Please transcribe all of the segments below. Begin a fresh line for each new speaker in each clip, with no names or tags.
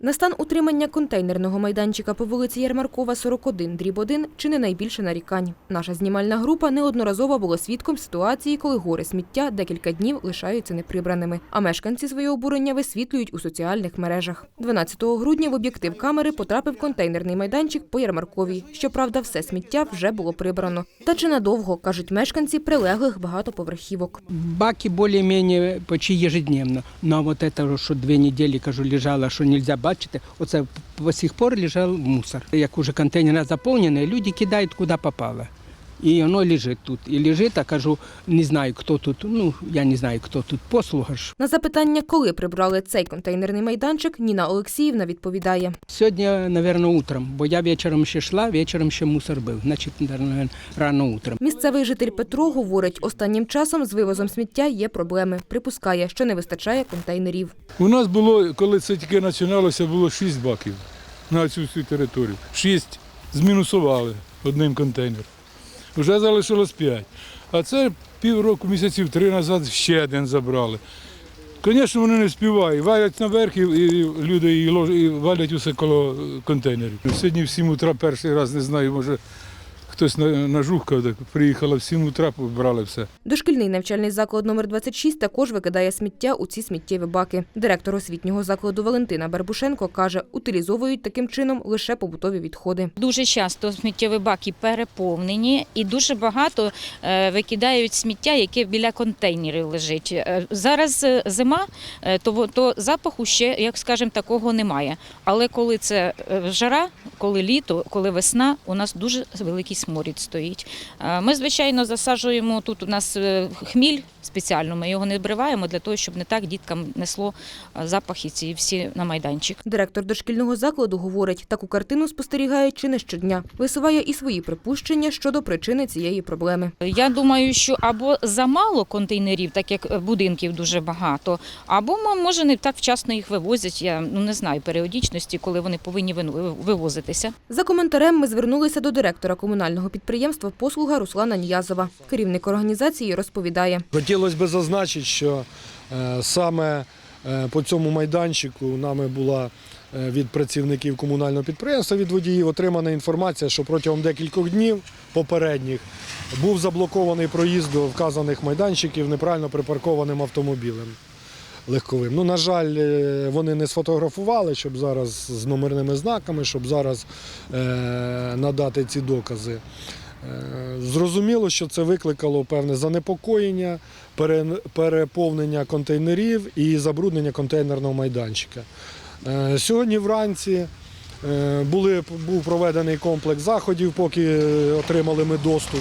На стан утримання контейнерного майданчика по вулиці Ярмаркова, 41, дріб 1 чи не найбільше нарікань. Наша знімальна група неодноразово була свідком ситуації, коли гори сміття декілька днів лишаються неприбраними. А мешканці своє обурення висвітлюють у соціальних мережах. 12 грудня в об'єктив камери потрапив контейнерний майданчик по Ярмарковій. Щоправда, все сміття вже було прибрано. Та чи надовго, кажуть мешканці прилеглих багатоповерхівок.
Баки более-менее почти ежедневно. Но вот это, що дві недели, кажу, лежало, що нельзя бачити, оце по сих пор лежав мусор. Як уже контейнери заповнені, люди кидають куди попало. І воно лежить тут. І лежить, а кажу, не знаю, хто тут, ну, я не знаю, хто тут послуга ж.
На запитання, коли прибрали цей контейнерний майданчик, Ніна Олексіївна відповідає.
Сьогодні, мабуть, утром, бо я вечором ще йшла, вечором ще мусор був. Значить, мабуть, рано утром.
Місцевий житель Петро говорить, останнім часом з вивозом сміття є проблеми. Припускає, що не вистачає контейнерів.
У нас було, коли це тільки починалося, було шість баків на цю всю територію. Шість змінусували одним контейнером. Вже залишилось п'ять. А це півроку, місяців три назад ще один забрали. Звісно, вони не співають. Валять наверх і, люди і, валять усе коло контейнерів. Сьогодні в 7 утра перший раз не знаю, може хтось на, нажухкав, так приїхала в 7 утра, побрали все.
Дошкільний навчальний заклад номер 26 також викидає сміття у ці сміттєві баки. Директор освітнього закладу Валентина Барбушенко каже, утилізовують таким чином лише побутові відходи.
Дуже часто сміттєві баки переповнені і дуже багато е, викидають сміття, яке біля контейнерів лежить. Е, Зараз е, зима, то, то запаху ще, як скажемо, такого немає. Але коли це жара, коли літо, коли весна, у нас дуже великий сморід стоїть. Е, Ми, звичайно, засаджуємо тут у нас е, хміль спеціально, ми його не обриваємо для того, щоб не так діткам несло е, запахи ці всі на майданчик.
Директор дошкільного закладу говорить, таку картину спостерігає чи не щодня. Висуває і свої припущення щодо причини цієї проблеми.
Я думаю, що або замало контейнерів, так як будинків дуже багато, або може не так вчасно їх вивозять. Я ну не знаю періодичності, коли вони повинні вивозитися.
За коментарем ми звернулися до директора комунального підприємства «Послуга» Руслана Ніязова. Керівник організації розповідає.
Хотілося б зазначити, що е, саме е, по цьому майданчику нами була е, від працівників комунального підприємства, від водіїв отримана інформація, що протягом декількох днів попередніх був заблокований проїзд до вказаних майданчиків неправильно припаркованим автомобілем. Легковим. Ну, на жаль, е, вони не сфотографували, щоб зараз з номерними знаками, щоб зараз е, надати ці докази. Е, Зрозуміло, що це викликало певне занепокоєння, пере- переповнення контейнерів і забруднення контейнерного майданчика. Сьогодні вранці були, був проведений комплекс заходів, поки отримали ми доступ.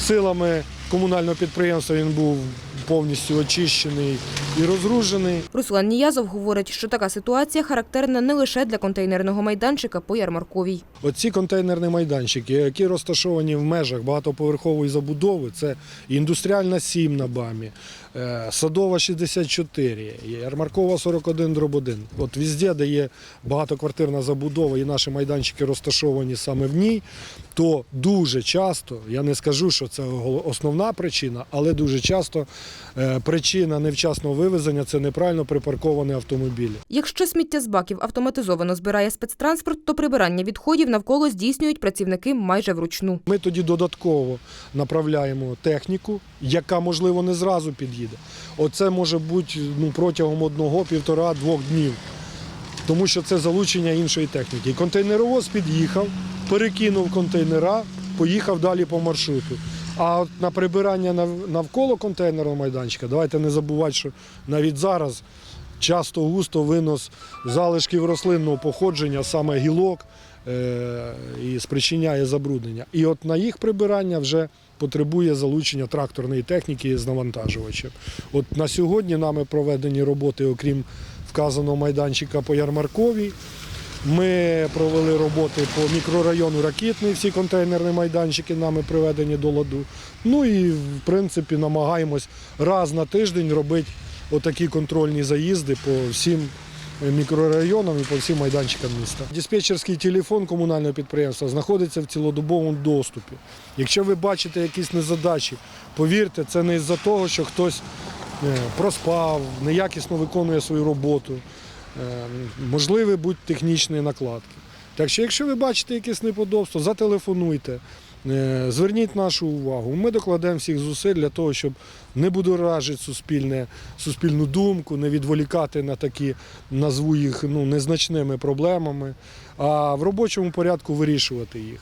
Силами комунального підприємства він був повністю очищений і розгружений.
Руслан Ніязов говорить, що така ситуація характерна не лише для контейнерного майданчика по Ярмарковій.
Оці контейнерні майданчики, які розташовані в межах багатоповерхової забудови, це індустріальна 7 на БАМі, е, Садова 64, Ярмаркова 41 дроб 1. От везде, де є багатоквартирна забудова і наші майданчики розташовані саме в ній, то дуже часто, я не скажу, що це основна причина, але дуже часто причина невчасного вивезення це неправильно припарковані автомобілі.
Якщо сміття з баків автоматизовано збирає спецтранспорт, то прибирання відходів навколо здійснюють працівники майже вручну.
Ми тоді додатково направляємо техніку, яка, можливо, не зразу під'їде. Оце може бути ну, протягом одного, півтора, двох днів, тому що це залучення іншої техніки. Контейнеровоз під'їхав, перекинув контейнера, поїхав далі по маршруту. А от на прибирання навколо контейнерного майданчика, давайте не забувати, що навіть зараз часто густо винос залишків рослинного походження, саме гілок, е, і спричиняє забруднення. І от на їх прибирання вже потребує залучення тракторної техніки з навантажувачем. От на сьогодні нами проведені роботи, окрім вказаного майданчика по Ярмарковій. Ми провели роботи по мікрорайону Ракітний, всі контейнерні майданчики нами приведені до ладу. Ну і в принципі намагаємось раз на тиждень робити отакі контрольні заїзди по всім мікрорайонам і по всім майданчикам міста. Диспетчерський телефон комунального підприємства знаходиться в цілодобовому доступі. Якщо ви бачите якісь незадачі, повірте, це не із-за того, що хтось е, проспав, неякісно виконує свою роботу. Е, можливі будь технічні накладки. Так що, якщо ви бачите якесь неподобство, зателефонуйте, е, зверніть нашу увагу. Ми докладемо всіх зусиль для того, щоб не будоражити суспільне, суспільну думку, не відволікати на такі, назву їх ну, незначними проблемами, а в робочому порядку вирішувати їх.